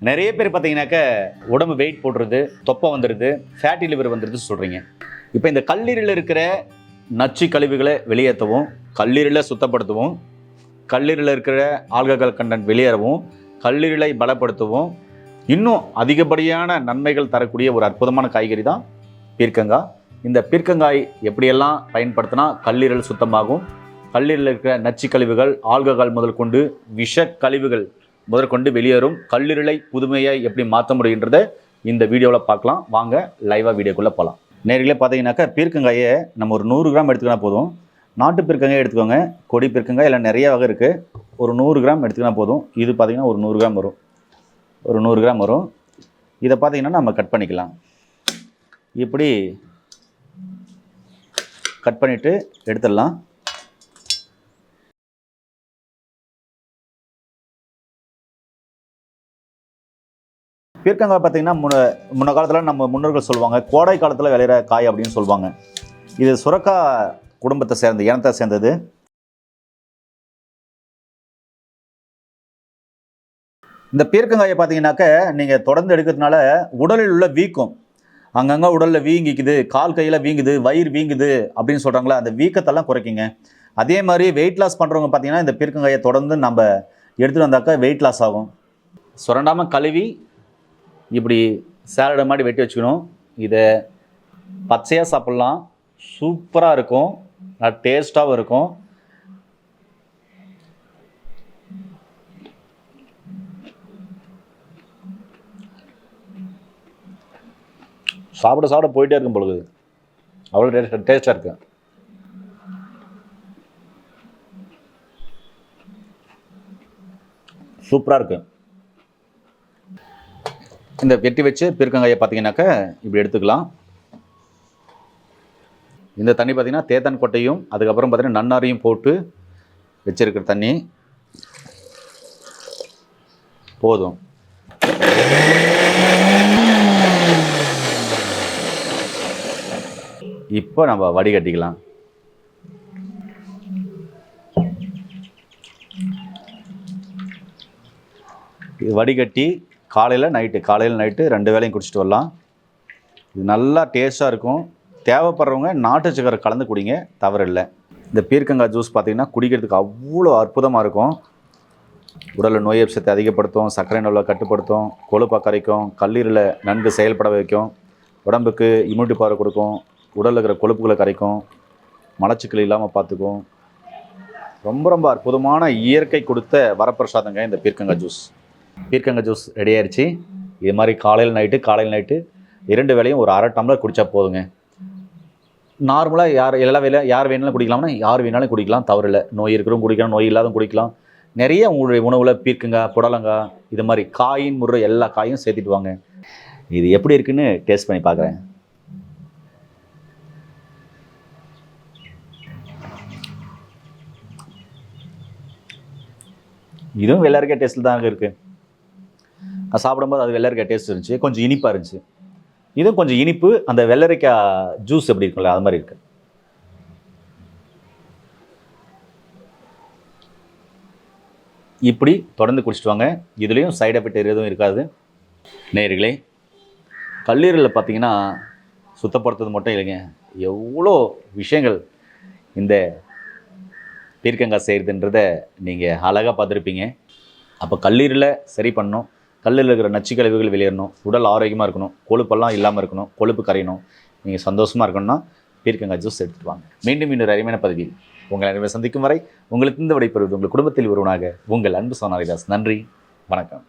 நிறைய பேர் பார்த்தீங்கன்னாக்க உடம்பு வெயிட் போடுறது தொப்பை வந்துடுது ஃபேட்டி லிவர் வந்துடுது சொல்கிறீங்க இப்போ இந்த கல்லீரலில் இருக்கிற நச்சு கழிவுகளை வெளியேற்றவும் கல்லீரலை சுத்தப்படுத்தவும் கல்லீரலில் இருக்கிற ஆல்கஹால் கண்டென்ட் வெளியேறவும் கல்லீரலை பலப்படுத்தவும் இன்னும் அதிகப்படியான நன்மைகள் தரக்கூடிய ஒரு அற்புதமான காய்கறி தான் பீர்க்கங்காய். இந்த பீர்க்கங்காய் எப்படியெல்லாம் பயன்படுத்தினா கல்லீரல் சுத்தமாகும். கல்லீரலில் இருக்கிற நச்சு கழிவுகள் ஆல்கஹால் முதல் கொண்டு விஷ கழிவுகள் முதற்கொண்டு வெளியேறும் கல்லீரலை புதுமையை எப்படி மாற்ற முடியுன்றதை இந்த வீடியோவில் பார்க்கலாம். வாங்க லைவாக வீடியோக்குள்ளே போகலாம். நேரிலே பார்த்தீங்கன்னாக்கா பீர்க்கங்காயை நம்ம ஒரு நூறு கிராம் எடுத்துக்கினா போதும். நாட்டு பீர்க்கங்காய் எடுத்துக்கோங்க. கொடி பீர்க்கங்காய் எல்லாம் நிறைய வகை இருக்குது ஒரு நூறு கிராம் எடுத்துக்கினா போதும். இது பார்த்தீங்கன்னா ஒரு நூறு கிராம் வரும். ஒரு நூறு கிராம் வரும். இதை பார்த்தீங்கன்னா நம்ம கட் பண்ணிக்கலாம். இப்படி கட் பண்ணிவிட்டு எடுத்துடலாம். பீர்க்கங்காய் பார்த்தீங்கன்னா முன்ன முன்ன காலத்தில் நம்ம முன்னோர்கள் சொல்லுவாங்க கோடை காலத்தில் விளையிற காய் அப்படின்னு சொல்லுவாங்க. இது சுரக்கா குடும்பத்தை சேர்ந்த இனத்தை சேர்ந்தது. இந்த பீர்க்கங்காயை பார்த்தீங்கன்னாக்க நீங்கள் தொடர்ந்து எடுக்கிறதுனால உடலில் உள்ள வீக்கம் அங்கங்கே உடலில் வீங்கிக்குது கால் கையில் வீங்குது வயிறு வீங்குது அப்படின்னு சொல்கிறாங்களா அந்த வீக்கத்தெல்லாம் குறைக்குங்க. அதே மாதிரி வெயிட் லாஸ் பண்ணுறவங்க பார்த்தீங்கன்னா இந்த பீர்க்கங்காயை தொடர்ந்து நம்ம எடுத்துகிட்டு வந்தாக்கா வெயிட் லாஸ் ஆகும். சுரண்டாமல் கழுவி இப்படி சேலடை மாதிரி வெட்டி வச்சுக்கணும். இதை பச்சையாக சாப்பிட்லாம். சூப்பராக இருக்கும். டேஸ்ட்டாகவும் இருக்கும். சாப்பிட சாப்பிட போயிட்டே இருக்கும் பொழுது. அவ்வளோ டேஸ்ட் டேஸ்ட்டாக இருக்கு. சூப்பராக இருக்குது இந்த வெட்டி வச்சு பீர்க்கங்காயை பார்த்தீங்கன்னாக்கா இப்படி எடுத்துக்கலாம். இந்த தண்ணி பார்த்தீங்கன்னா தேத்தன் கொட்டையும் அதுக்கப்புறம் பார்த்திங்கன்னா நன்னாரையும் போட்டு வச்சிருக்கிற தண்ணி. போதும். இப்போ நம்ம வடிகட்டிக்கலாம். இது வடிகட்டி காலையில் நைட்டு காலையில் நைட்டு ரெண்டு வேளையும் குடிச்சிட்டு வரலாம். இது நல்லா டேஸ்ட்டாக இருக்கும். தேவைப்படுறவங்க நாட்டு சக்கரை கலந்து குடிங்க தவறில்லை இந்த பீர்க்கங்காய் ஜூஸ் பார்த்தீங்கன்னா குடிக்கிறதுக்கு அவ்வளோ அற்புதமாக இருக்கும். உடலில் நோய் எதிர்ப்பு அதிகப்படுத்தும் சர்க்கரை நோயை கட்டுப்படுத்தும் கொழுப்பை கரைக்கும் கல்லீரலை நன்கு செயல்பட வைக்கும் உடம்புக்கு இம்யூனிட்டி பவர் கொடுக்கும் உடலில் இருக்கிற கொழுப்புகளை கரைக்கும் மலச்சிக்கல் இல்லாமல் பார்த்துக்கும் ரொம்ப ரொம்ப அற்புதமான இயற்கை கொடுத்த வரப்பிரசாதங்க இந்த பீர்க்கங்காய் ஜூஸ் பீர்க்கங்காய் ஜூஸ் ரெடி ஆயிடுச்சு இது மாதிரி காலையில் நைட்டு காலையில் நைட்டு இரண்டு வேலையும் ஒரு அரை டம்ளர் குடித்தா போதுங்க. நார்மலாக யார் எல்லா வேலையும் யார் வேணாலும் குடிக்கலாம்னா யார் வேணாலும் குடிக்கலாம் தவறில்லை நோய் இருக்கிறவங்க குடிக்கலாம் நோய் இல்லாதவங்க குடிக்கலாம். நிறைய உங்களுடைய உணவில் பீர்க்கங்காய் புடலங்காய் இது மாதிரி காயின் முறை எல்லா காயும் சேர்த்துட்டு வாங்க. இது எப்படி இருக்குன்னு டேஸ்ட் பண்ணி பார்க்குறேன் இதுவும் எல்லாருக்கே டேஸ்ட்டில் தாங்க இருக்குது சாப்பிடும்போது அது வெள்ளரிக்காய் டேஸ்ட் இருந்துச்சு. கொஞ்சம் இனிப்பாக இருந்துச்சு. இதுவும் கொஞ்சம் இனிப்பு அந்த வெள்ளரிக்காய் ஜூஸ் எப்படி இருக்கும்ல அது மாதிரி இருக்கு. இப்படி தொடர்ந்து குடிச்சிட்டு வாங்க. இதுலேயும் சைடு எஃபெக்ட் எதுவும் இருக்காது. நேர்களே கல்லீரலில் பார்த்தீங்கன்னா சுத்தப்படுத்துறது மட்டும் இல்லைங்க. எவ்வளோ விஷயங்கள் இந்த பீர்க்கங்காய் செய்கிறதுன்றத நீங்கள் அழகாக பார்த்துருப்பீங்க. அப்போ கல்லீரலை சரி பண்ணணும். கல்லில் இருக்கிற நச்சு கழிவுகள் வெளியேறணும். உடல் ஆரோக்கியமாக இருக்கணும். கொழுப்பெல்லாம் இல்லாமல் இருக்கணும். கொழுப்பு கரையணும். நீங்கள் சந்தோஷமாக இருக்கணும்னா பீர்க்கங்காய் ஜூஸ் எடுத்துகிட்டு வாங்க. மீண்டும் இன்னொரு அருமையான பதவியில் உங்களை அனைவரும் சந்திக்கும் வரை உங்களுக்கு இந்த விடைபெறுவது உங்கள் குடும்பத்தில் ஒருவனாக உங்கள் அன்பு சோனாரிதாஸ் நன்றி. வணக்கம்.